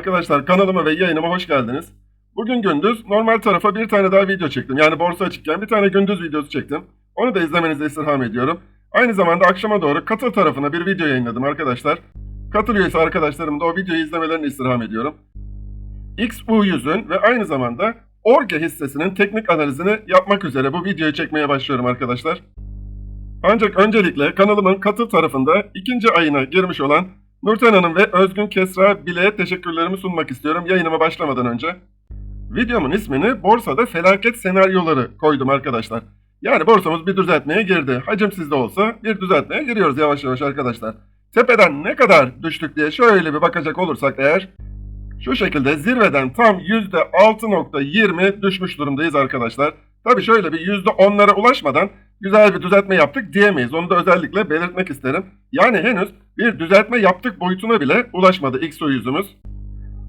Arkadaşlar kanalıma ve yayınıma hoş geldiniz. Bugün gündüz normal tarafa bir tane daha video çektim. Yani borsa açıkken bir tane gündüz videosu çektim. Onu da izlemenizi istirham ediyorum. Aynı zamanda akşama doğru katıl tarafına bir video yayınladım arkadaşlar. Katıl üyesi arkadaşlarım da o videoyu izlemelerini istirham ediyorum. XU100'ün ve aynı zamanda Orge hissesinin teknik analizini yapmak üzere bu videoyu çekmeye başlıyorum arkadaşlar. Ancak öncelikle kanalımın katıl tarafında ikinci ayına girmiş olan Nurten Hanım ve Özgün Kesra Bile'ye teşekkürlerimi sunmak istiyorum yayınıma başlamadan önce. Videomun ismini borsada felaket senaryoları koydum arkadaşlar. Yani borsamız bir düzeltmeye girdi. Hacimsiz de olsa bir düzeltmeye giriyoruz yavaş yavaş arkadaşlar. Tepeden ne kadar düştük diye şöyle bir bakacak olursak eğer şu şekilde zirveden tam %6.20 düşmüş durumdayız arkadaşlar. Tabii şöyle bir %10'lara ulaşmadan güzel bir düzeltme yaptık diyemeyiz. Onu da özellikle belirtmek isterim. Yani henüz bir düzeltme yaptık boyutuna bile ulaşmadı XO yüzümüz.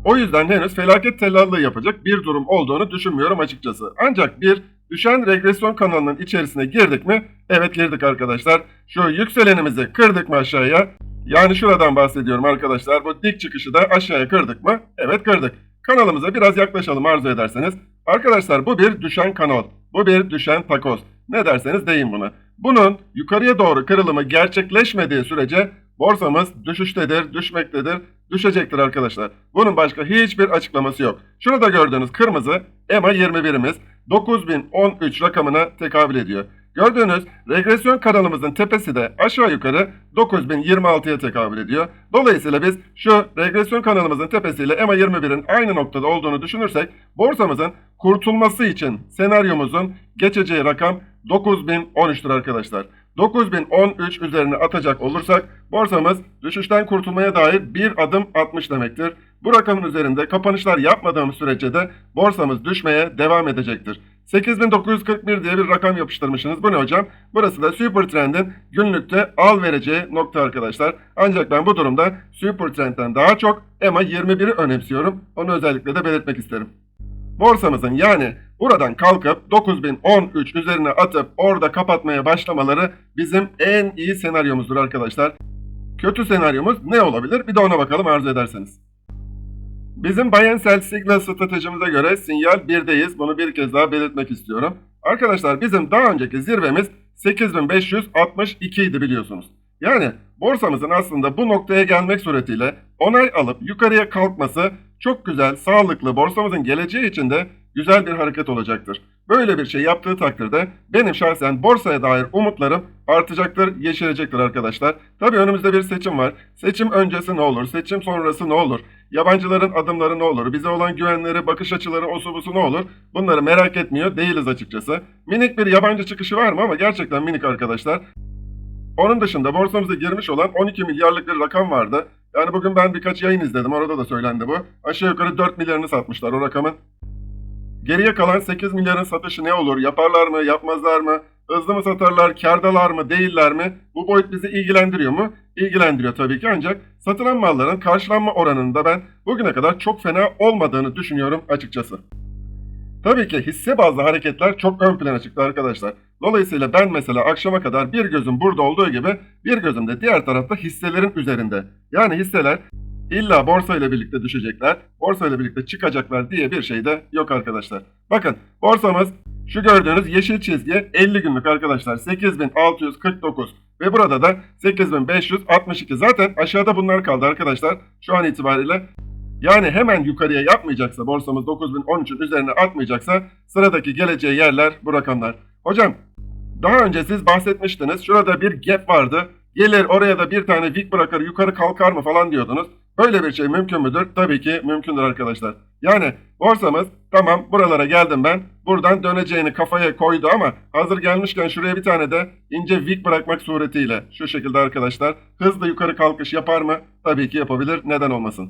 O yüzden henüz felaket tellallığı yapacak bir durum olduğunu düşünmüyorum açıkçası. Ancak bir düşen regresyon kanalının içerisine girdik mi? Evet girdik arkadaşlar. Şu yükselenimizi kırdık mı aşağıya? Yani şuradan bahsediyorum arkadaşlar. Bu dik çıkışı da aşağıya kırdık mı? Evet kırdık. Kanalımıza biraz yaklaşalım arzu ederseniz. Arkadaşlar bu bir düşen kanal. Bu bir düşen takoz. Ne derseniz deyin buna. Bunun yukarıya doğru kırılımı gerçekleşmediği sürece borsamız düşüştedir, düşmektedir, düşecektir arkadaşlar. Bunun başka hiçbir açıklaması yok. Şurada gördüğünüz kırmızı EMA 21'imiz 9013 rakamına tekabül ediyor. Gördüğünüz regresyon kanalımızın tepesi de aşağı yukarı 9026'ya tekabül ediyor. Dolayısıyla biz şu regresyon kanalımızın tepesiyle EMA 21'in aynı noktada olduğunu düşünürsek borsamızın kurtulması için senaryomuzun geçeceği rakam 9013'tür arkadaşlar. 9013 üzerine atacak olursak borsamız düşüşten kurtulmaya dair bir adım atmış demektir. Bu rakamın üzerinde kapanışlar yapmadığımız sürece de borsamız düşmeye devam edecektir. 8941 diye bir rakam yapıştırmışsınız. Bu ne hocam? Burası da Super Trend'in günlükte al vereceği nokta arkadaşlar. Ancak ben bu durumda Super Trend'den daha çok EMA 21'i önemsiyorum. Onu özellikle de belirtmek isterim. Borsamızın yani buradan kalkıp 9013 üzerine atıp orada kapatmaya başlamaları bizim en iyi senaryomuzdur arkadaşlar. Kötü senaryomuz ne olabilir? Bir de ona bakalım arzu ederseniz. Bizim sell signal stratejimize göre sinyal 1'deyiz. Bunu bir kez daha belirtmek istiyorum. Arkadaşlar bizim daha önceki zirvemiz 8562 idi biliyorsunuz. Yani borsamızın aslında bu noktaya gelmek suretiyle onay alıp yukarıya kalkması çok güzel, sağlıklı, borsamızın geleceği için de güzel bir hareket olacaktır. Böyle bir şey yaptığı takdirde benim şahsen borsaya dair umutlarım artacaktır, yeşerecektir arkadaşlar. Tabii önümüzde bir seçim var. Seçim öncesi ne olur, seçim sonrası ne olur, yabancıların adımları ne olur, bize olan güvenleri, bakış açıları, osu busu ne olur bunları merak etmiyor değiliz açıkçası. Minik bir yabancı çıkışı var mı ama gerçekten minik arkadaşlar. Onun dışında borsamıza girmiş olan 12 milyarlık bir rakam vardı. Yani bugün ben birkaç yayın izledim. Orada da söylendi bu. Aşağı yukarı 4 milyarını satmışlar o rakamın. Geriye kalan 8 milyarın satışı ne olur? Yaparlar mı? Yapmazlar mı? Hızlı mı satarlar? Kardalar mı? Değiller mi? Bu boyut bizi ilgilendiriyor mu? İlgilendiriyor tabii ki ancak satılan malların karşılanma oranında ben bugüne kadar çok fena olmadığını düşünüyorum açıkçası. Tabii ki hisse bazlı hareketler çok ön plana çıktı arkadaşlar. Dolayısıyla ben mesela akşama kadar bir gözüm burada olduğu gibi bir gözüm de diğer tarafta hisselerin üzerinde. Yani hisseler illa borsa ile birlikte düşecekler, borsa ile birlikte çıkacaklar diye bir şey de yok arkadaşlar. Bakın borsamız şu gördüğünüz yeşil çizgi 50 günlük arkadaşlar 8649 ve burada da 8562 zaten aşağıda bunlar kaldı arkadaşlar şu an itibariyle. Yani hemen yukarıya yapmayacaksa borsamız 9013'ün üzerine atmayacaksa sıradaki geleceği yerler bu rakamlar. Hocam daha önce siz bahsetmiştiniz şurada bir gap vardı. Gelir oraya da bir tane vik bırakır yukarı kalkar mı falan diyordunuz. Böyle bir şey mümkün müdür? Tabii ki mümkündür arkadaşlar. Yani borsamız tamam buralara geldim ben. Buradan döneceğini kafaya koydu ama hazır gelmişken şuraya bir tane de ince vik bırakmak suretiyle şu şekilde arkadaşlar hızlı yukarı kalkış yapar mı? Tabii ki yapabilir. Neden olmasın?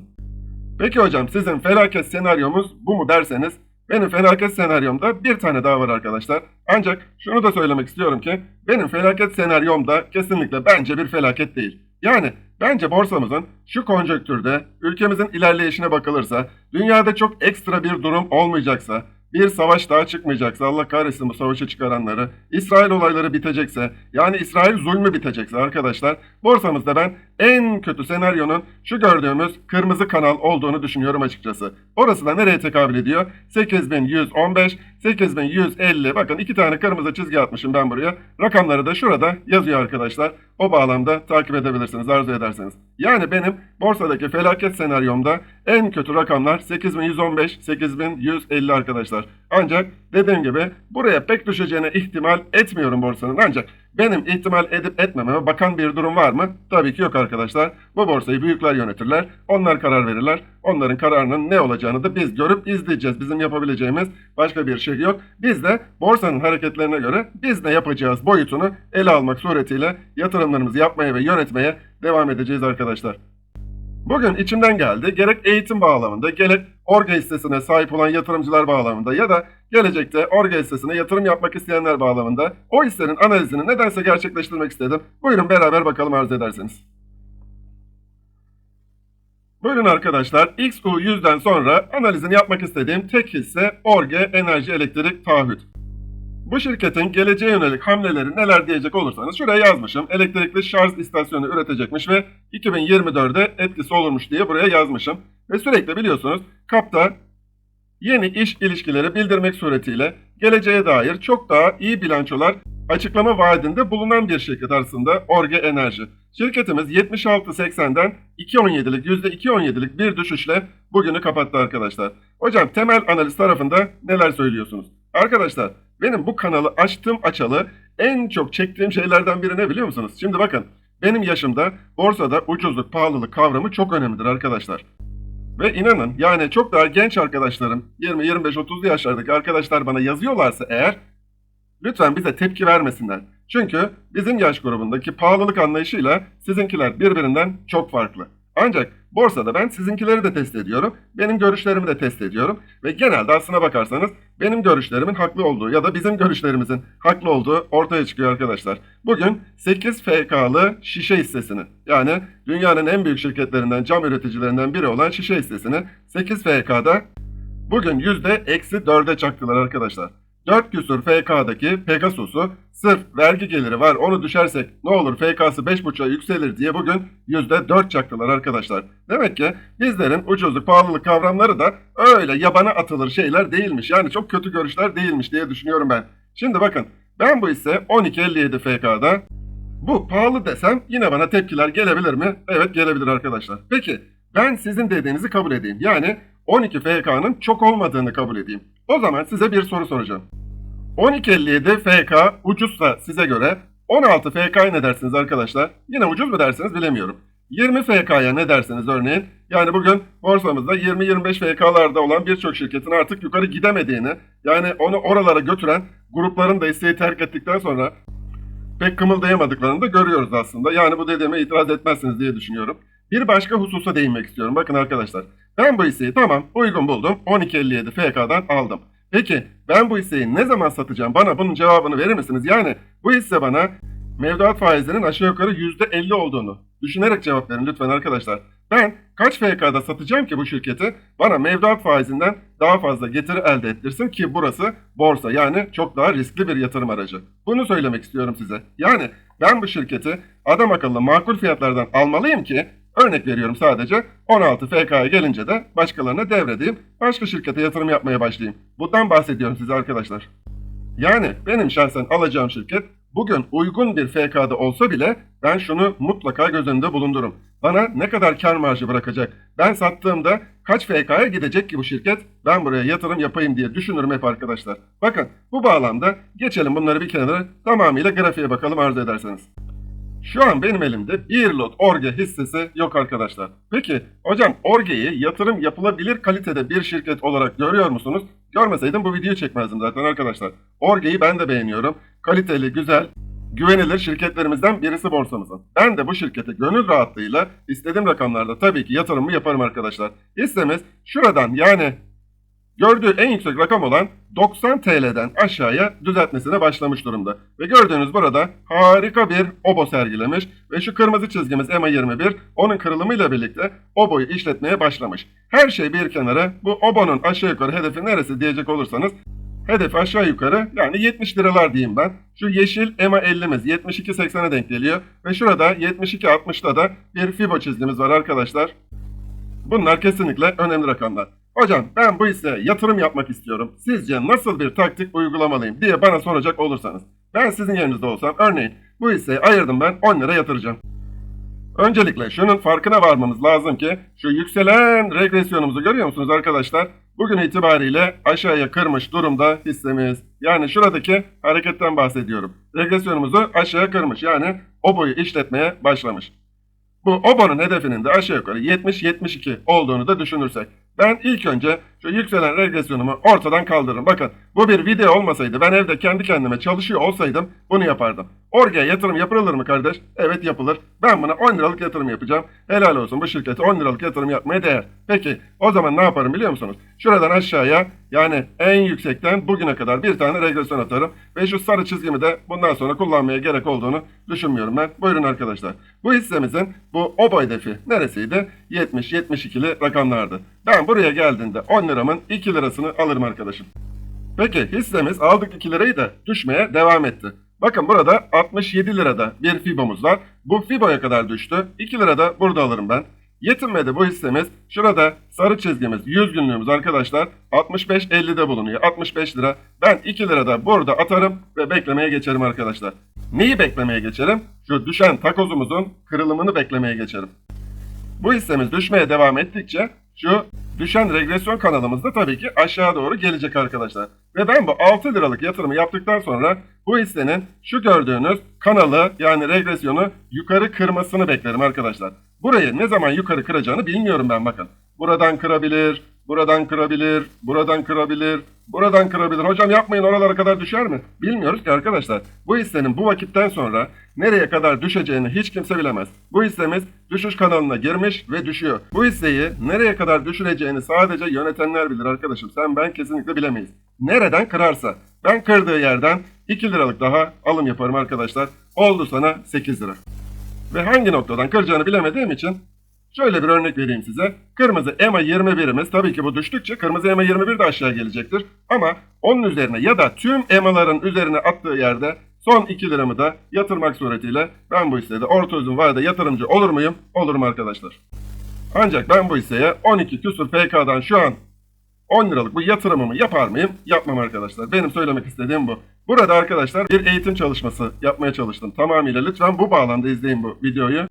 Peki hocam sizin felaket senaryomuz bu mu derseniz benim felaket senaryomda bir tane daha var arkadaşlar. Ancak şunu da söylemek istiyorum ki benim felaket senaryomda kesinlikle bence bir felaket değil. Yani bence borsamızın şu konjonktürde ülkemizin ilerleyişine bakılırsa dünyada çok ekstra bir durum olmayacaksa bir savaş daha çıkmayacaksa Allah kahretsin bu savaşa çıkaranları, İsrail olayları bitecekse, yani İsrail zulmü bitecekse arkadaşlar, borsamızda ben en kötü senaryonun şu gördüğümüz kırmızı kanal olduğunu düşünüyorum açıkçası. Orası da nereye tekabül ediyor? 8115, 8150. Bakın iki tane kırmızı çizgi atmışım ben buraya. Rakamları da şurada yazıyor arkadaşlar. O bağlamda takip edebilirsiniz arzu ederseniz. Yani benim borsadaki felaket senaryomda en kötü rakamlar 8115, 8150 arkadaşlar. Ancak dediğim gibi buraya pek düşeceğine ihtimal etmiyorum borsanın. Ancak benim ihtimal edip etmememe bakan bir durum var mı? Tabii ki yok arkadaşlar. Bu borsayı büyükler yönetirler. Onlar karar verirler. Onların kararının ne olacağını da biz görüp izleyeceğiz. Bizim yapabileceğimiz başka bir şey yok. Biz de borsanın hareketlerine göre biz ne yapacağız boyutunu ele almak suretiyle yatırımlarımızı yapmaya ve yönetmeye devam edeceğiz arkadaşlar. Bugün içimden geldi gerek eğitim bağlamında gerek orga hissesine sahip olan yatırımcılar bağlamında ya da gelecekte orga hissesine yatırım yapmak isteyenler bağlamında o hissenin analizini nedense gerçekleştirmek istedim. Buyurun beraber bakalım arzu ederseniz. Buyurun arkadaşlar XU100'den sonra analizini yapmak istediğim tek hisse Orge Enerji Elektrik Taahhüt. Bu şirketin geleceğe yönelik hamleleri neler diyecek olursanız şuraya yazmışım. Elektrikli şarj istasyonu üretecekmiş ve 2024'de etkisi olurmuş diye buraya yazmışım. Ve sürekli biliyorsunuz kapta yeni iş ilişkileri bildirmek suretiyle geleceğe dair çok daha iyi bilançolar açıklama vaadinde bulunan bir şirket aslında Orge Enerji. Şirketimiz 76.80'den 2.17'lik %2.17'lik bir düşüşle bugünü kapattı arkadaşlar. Hocam temel analiz tarafında neler söylüyorsunuz? Arkadaşlar benim bu kanalı açtığım açalı en çok çektiğim şeylerden biri ne biliyor musunuz? Şimdi bakın benim yaşımda borsada ucuzluk, pahalılık kavramı çok önemlidir arkadaşlar. Ve inanın yani çok daha genç arkadaşlarım 20, 25, 30 yaşlardaki arkadaşlar bana yazıyorlarsa eğer lütfen bize tepki vermesinler. Çünkü bizim yaş grubundaki pahalılık anlayışıyla sizinkiler birbirinden çok farklı. Ancak borsada ben sizinkileri de test ediyorum. Benim görüşlerimi de test ediyorum. Ve genelde aslına bakarsanız benim görüşlerimin haklı olduğu ya da bizim görüşlerimizin haklı olduğu ortaya çıkıyor arkadaşlar. Bugün 8 FK'lı şişe hissesini yani dünyanın en büyük şirketlerinden cam üreticilerinden biri olan şişe hissesini 8 FK'da bugün yüzde eksi 4'e çaktılar arkadaşlar. 4 küsur FK'daki Pegasus'u sırf vergi geliri var onu düşersek ne olur FK'sı 5.5'a yükselir diye bugün %4 çaktılar arkadaşlar. Demek ki bizlerin ucuzluk pahalılık kavramları da öyle yabana atılır şeyler değilmiş. Yani çok kötü görüşler değilmiş diye düşünüyorum ben. Şimdi bakın ben bu ise 12.57 FK'da bu pahalı desem yine bana tepkiler gelebilir mi? Evet gelebilir arkadaşlar. Peki ben sizin dediğinizi kabul edeyim. Yani 12 FK'nın çok olmadığını kabul edeyim. O zaman size bir soru soracağım. 12.57 FK ucuzsa size göre 16 FK'ya ne dersiniz arkadaşlar? Yine ucuz mu dersiniz bilemiyorum. 20 FK'ya ne dersiniz örneğin? Yani bugün borsamızda 20-25 FK'larda olan birçok şirketin artık yukarı gidemediğini, yani onu oralara götüren grupların da isteği terk ettikten sonra pek kımıldayamadıklarını da görüyoruz aslında. Yani bu dediğime itiraz etmezsiniz diye düşünüyorum. Bir başka hususa değinmek istiyorum. Bakın arkadaşlar. Ben bu hisseyi tamam uygun buldum. 12.57 FK'dan aldım. Peki ben bu hisseyi ne zaman satacağım? Bana bunun cevabını verir misiniz? Yani bu hisse bana mevduat faizlerinin aşağı yukarı %50 olduğunu düşünerek cevap verin lütfen arkadaşlar. Ben kaç FK'da satacağım ki bu şirketi bana mevduat faizinden daha fazla getiri elde ettirsin ki burası borsa yani çok daha riskli bir yatırım aracı. Bunu söylemek istiyorum size. Yani ben bu şirketi adam akıllı makul fiyatlardan almalıyım ki Örnek veriyorum sadece 16 FK'ya gelince de başkalarına devredeyim, başka şirkete yatırım yapmaya başlayayım. Bundan bahsediyorum size arkadaşlar. Yani benim şahsen alacağım şirket bugün uygun bir FK'da olsa bile ben şunu mutlaka göz önünde bulundururum. Bana ne kadar kar marjı bırakacak? Ben sattığımda kaç FK'ya gidecek ki bu şirket? Ben buraya yatırım yapayım diye düşünürüm hep arkadaşlar. Bakın bu bağlamda geçelim bunları bir kenara tamamıyla grafiğe bakalım arzu ederseniz. Şu an benim elimde bir lot Orge hissesi yok arkadaşlar. Peki hocam Orge'yi yatırım yapılabilir kalitede bir şirket olarak görüyor musunuz? Görmeseydim bu videoyu çekmezdim zaten arkadaşlar. Orge'yi ben de beğeniyorum. Kaliteli, güzel, güvenilir şirketlerimizden birisi borsamızın. Ben de bu şirkete gönül rahatlığıyla istediğim rakamlarda tabii ki yatırımımı yaparım arkadaşlar. Hissemiz şuradan yani gördüğü en yüksek rakam olan 90 TL'den aşağıya düzeltmesine başlamış durumda. Ve gördüğünüz burada harika bir obo sergilemiş ve şu kırmızı çizgimiz EMA 21 onun kırılımıyla birlikte oboyu işletmeye başlamış. Her şey bir kenara bu obonun aşağı yukarı hedefi neresi diyecek olursanız Hedef aşağı yukarı yani 70 liralar diyeyim ben. Şu yeşil EMA 50'miz 72.80'e denk geliyor. Ve şurada 72.60'da da bir FIBO çizgimiz var arkadaşlar. Bunlar kesinlikle önemli rakamlar. Hocam ben bu hisseye yatırım yapmak istiyorum. Sizce nasıl bir taktik uygulamalıyım diye bana soracak olursanız. Ben sizin yerinizde olsam örneğin bu hisseyi ayırdım ben 10 lira yatıracağım. Öncelikle şunun farkına varmamız lazım ki şu yükselen regresyonumuzu görüyor musunuz arkadaşlar? Bugün itibariyle aşağıya kırmış durumda hissemiz. Yani şuradaki hareketten bahsediyorum. Regresyonumuzu aşağıya kırmış yani o boyu işletmeye başlamış. Bu OBO'nun hedefinin de aşağı yukarı 70-72 olduğunu da düşünürsek. Ben ilk önce şu yükselen regresyonumu ortadan kaldırırım. Bakın bu bir video olmasaydı ben evde kendi kendime çalışıyor olsaydım bunu yapardım. Oraya yatırım yapılır mı kardeş? Evet yapılır. Ben buna 10 liralık yatırım yapacağım. Helal olsun bu şirkete 10 liralık yatırım yapmaya değer. Peki o zaman ne yaparım biliyor musunuz? Şuradan aşağıya yani en yüksekten bugüne kadar bir tane regresyon atarım. Ve şu sarı çizgimi de bundan sonra kullanmaya gerek olduğunu düşünmüyorum ben. Buyurun arkadaşlar. Bu hissemizin bu OBO hedefi neresiydi? 70-72'li rakamlardı. Ben buraya geldiğinde 10 liramın 2 lirasını alırım arkadaşım. Peki hissemiz aldık 2 lirayı da düşmeye devam etti. Bakın burada 67 lirada bir FIBO'muz var. Bu FIBO'ya kadar düştü. 2 lirada burada alırım ben. Yetinmedi bu hissemiz. Şurada sarı çizgimiz 100 günlüğümüz arkadaşlar 65.50'de bulunuyor. 65 lira. Ben 2 lirada burada atarım ve beklemeye geçerim arkadaşlar. Neyi beklemeye geçerim? Şu düşen takozumuzun kırılımını beklemeye geçerim. Bu hissemiz düşmeye devam ettikçe şu düşen regresyon kanalımız da tabii ki aşağı doğru gelecek arkadaşlar. Ve ben bu 6 liralık yatırımı yaptıktan sonra bu hissenin şu gördüğünüz kanalı yani regresyonu yukarı kırmasını beklerim arkadaşlar. Burayı ne zaman yukarı kıracağını bilmiyorum ben bakın. Buradan kırabilir, buradan kırabilir, buradan kırabilir, buradan kırabilir. Hocam yapmayın oralara kadar düşer mi? Bilmiyoruz ki arkadaşlar. Bu hissenin bu vakitten sonra nereye kadar düşeceğini hiç kimse bilemez. Bu hissemiz düşüş kanalına girmiş ve düşüyor. Bu hisseyi nereye kadar düşüreceğini sadece yönetenler bilir arkadaşım. Sen ben kesinlikle bilemeyiz. Nereden kırarsa. Ben kırdığı yerden 2 liralık daha alım yaparım arkadaşlar. Oldu sana 8 lira. Ve hangi noktadan kıracağını bilemediğim için şöyle bir örnek vereyim size. Kırmızı EMA 21'imiz tabii ki bu düştükçe kırmızı EMA 21 de aşağı gelecektir. Ama onun üzerine ya da tüm EMA'ların üzerine attığı yerde son 2 liramı da yatırmak suretiyle ben bu hissede orta uzun vadede yatırımcı olur muyum? Olurum arkadaşlar. Ancak ben bu hisseye 12 küsur PK'dan şu an 10 liralık bu yatırımımı yapar mıyım? Yapmam arkadaşlar. Benim söylemek istediğim bu. Burada arkadaşlar bir eğitim çalışması yapmaya çalıştım. Tamamıyla lütfen bu bağlamda izleyin bu videoyu.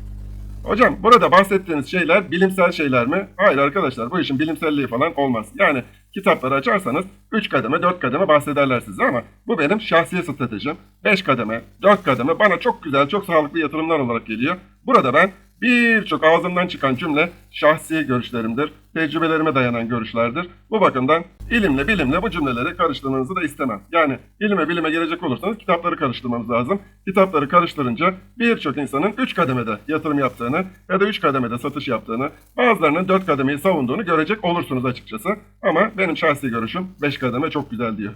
Hocam burada bahsettiğiniz şeyler bilimsel şeyler mi? Hayır arkadaşlar bu işin bilimselliği falan olmaz. Yani kitapları açarsanız 3 kademe 4 kademe bahsederler size ama bu benim şahsi stratejim. 5 kademe 4 kademe bana çok güzel çok sağlıklı yatırımlar olarak geliyor. Burada ben birçok ağzımdan çıkan cümle şahsi görüşlerimdir, tecrübelerime dayanan görüşlerdir. Bu bakımdan ilimle bilimle bu cümleleri karıştırmanızı da istemem. Yani ilime bilime gelecek olursanız kitapları karıştırmamız lazım. Kitapları karıştırınca birçok insanın 3 kademede yatırım yaptığını ya da 3 kademede satış yaptığını, bazılarının 4 kademeyi savunduğunu görecek olursunuz açıkçası. Ama benim şahsi görüşüm 5 kademe çok güzel diyor.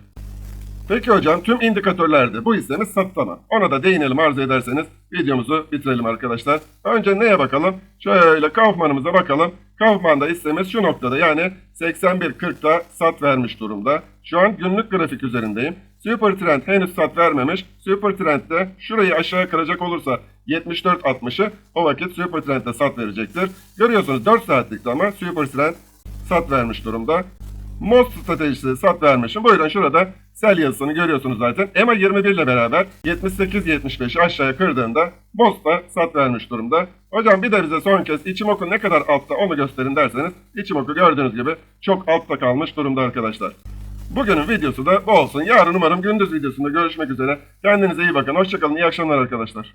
Peki hocam tüm indikatörlerde bu hissemiz sattama. Ona da değinelim arzu ederseniz videomuzu bitirelim arkadaşlar. Önce neye bakalım? Şöyle Kaufman'ımıza bakalım. Kaufman'da hissemiz şu noktada yani 81.40'da sat vermiş durumda. Şu an günlük grafik üzerindeyim. Super Trend henüz sat vermemiş. Super Trend'de şurayı aşağı kıracak olursa 74.60'ı o vakit Super Trend'de sat verecektir. Görüyorsunuz 4 saatlikte ama Super Trend sat vermiş durumda. MOS stratejisi sat vermişim. Buyurun şurada sel yazısını görüyorsunuz zaten. EMA 21 ile beraber 78-75'i aşağıya kırdığında MOS da sat vermiş durumda. Hocam bir de bize son kez Ichimoku ne kadar altta onu gösterin derseniz Ichimoku gördüğünüz gibi çok altta kalmış durumda arkadaşlar. Bugünün videosu da bu olsun. Yarın umarım gündüz videosunda görüşmek üzere. Kendinize iyi bakın. Hoşçakalın. İyi akşamlar arkadaşlar.